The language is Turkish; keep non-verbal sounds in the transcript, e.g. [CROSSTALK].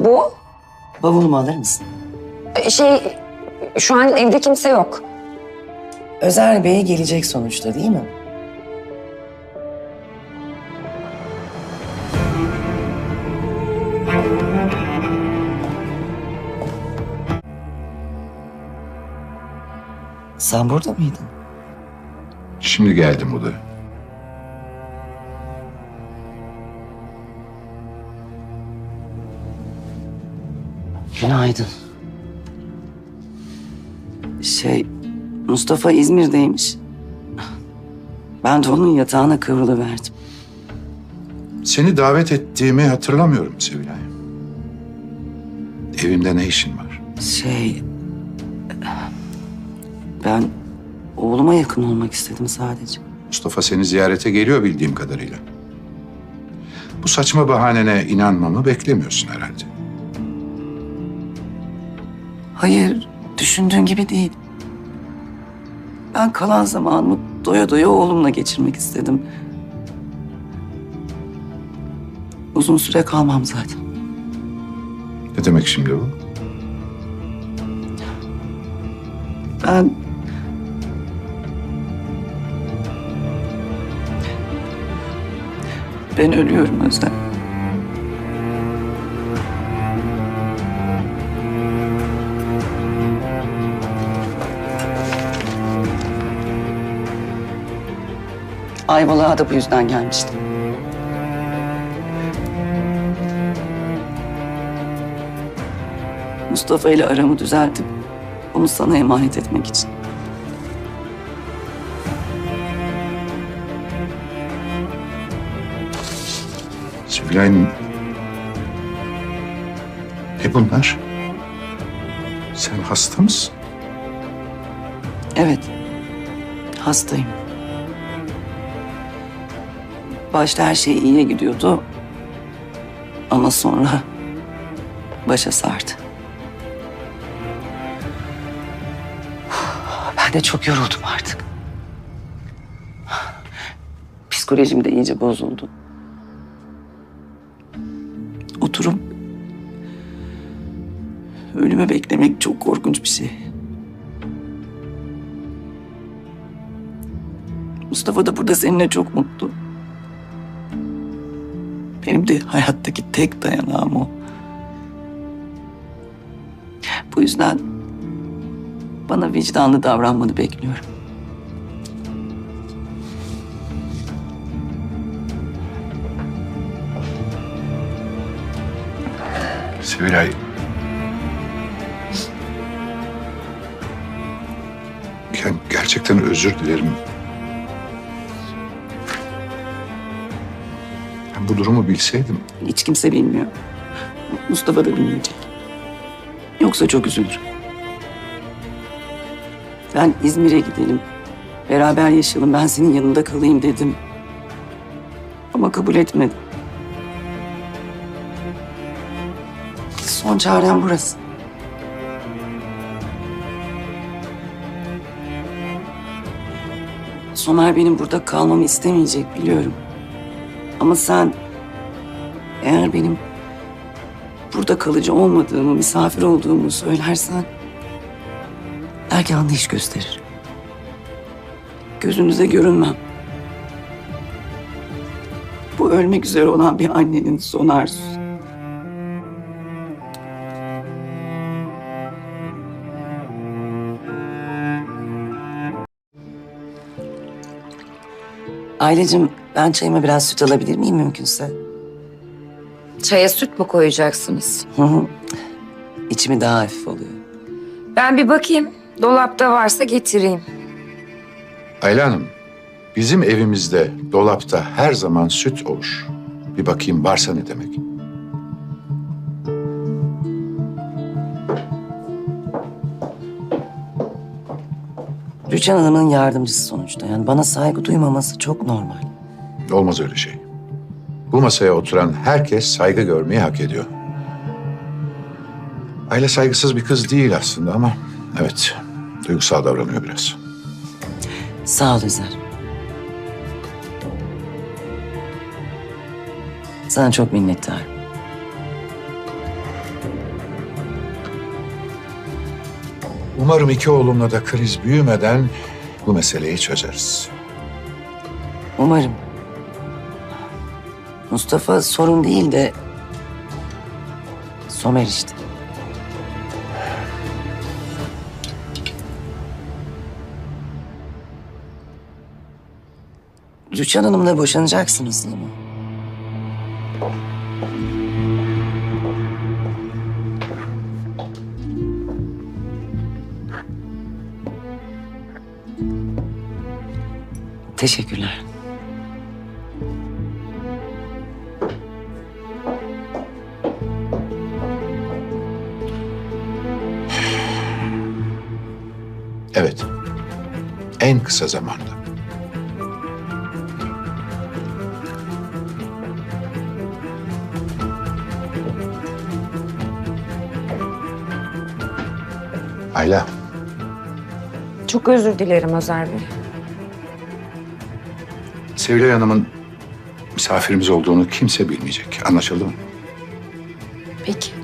Bu Bavulumu alır mısın? e, şey şu an evde kimse yok. Özer Bey gelecek sonuçta değil mi? Sen burada mıydın? Şimdi geldim odaya. Günaydın. Şey, Mustafa İzmir'deymiş. Ben de onun yatağına kıvrılıverdim. Seni davet ettiğimi hatırlamıyorum Sevilay. Evimde ne işin var? Şey, ben oğluma yakın olmak istedim sadece. Mustafa seni ziyarete geliyor bildiğim kadarıyla. Bu saçma bahanene inanmamı beklemiyorsun herhalde. Hayır, düşündüğün gibi değil. Ben kalan zamanımı doya doya oğlumla geçirmek istedim. Uzun süre kalmam zaten. Ne demek şimdi bu? Ben... Ben ölüyorum Özlem. Ayvalık'a da bu yüzden gelmiştim. Mustafa ile aramı düzeltip onu sana emanet etmek için. Sevilay... Ne bunlar? Sen hasta mısın? Evet. Hastayım. Başta her şey iyiye gidiyordu. Ama sonra başa sardı. [SIGHS] Ben de çok yoruldum artık. [SIGHS] Psikolojim de iyice bozuldu. Oturup ölümü beklemek çok korkunç bir şey. Mustafa da burada seninle çok mutlu. Benim de hayattaki tek dayanağım o. Bu yüzden bana vicdanlı davranmanı bekliyorum. Sevilay... Gerçekten özür dilerim. Bu durumu bilseydim Hiç kimse bilmiyor. Mustafa da bilmeyecek. Yoksa çok üzülür. Ben İzmir'e gidelim. Beraber yaşayalım. Ben senin yanında kalayım dedim. Ama kabul etmedi. Son çarem burası. Somer benim burada kalmamı istemeyecek biliyorum. Ama sen eğer benim burada kalıcı olmadığımı, misafir olduğumu söylersen belki anlayış gösterir. Gözünüze görünmem. Bu ölmek üzere olan bir annenin son arzusu. Ailecim ben çayıma biraz süt alabilir miyim mümkünse? Çaya süt mü koyacaksınız? Hı hı. İçimi daha hafif oluyor. Ben bir bakayım. Dolapta varsa getireyim. Ayla Hanım, bizim evimizde dolapta her zaman süt olur. Bir bakayım varsa ne demek? Rüçhan Hanım'ın yardımcısı sonuçta. Yani bana saygı duymaması çok normal. Olmaz öyle şey. Bu masaya oturan herkes saygı görmeyi hak ediyor. Ayla saygısız bir kız değil aslında ama evet duygusal davranıyor biraz. Sağ ol Özer. Sana çok minnettarım. Umarım iki oğlumla da kriz büyümeden bu meseleyi çözeriz. Umarım. Mustafa sorun değil de Somer işte. Rüçhan Hanım'la boşanacaksınız değil mi? Teşekkürler. En kısa zamanda. Ayla, Çok özür dilerim Özer Bey. Sevilay Hanım'ın misafirimiz olduğunu kimse bilmeyecek. Anlaşıldı mı? Peki.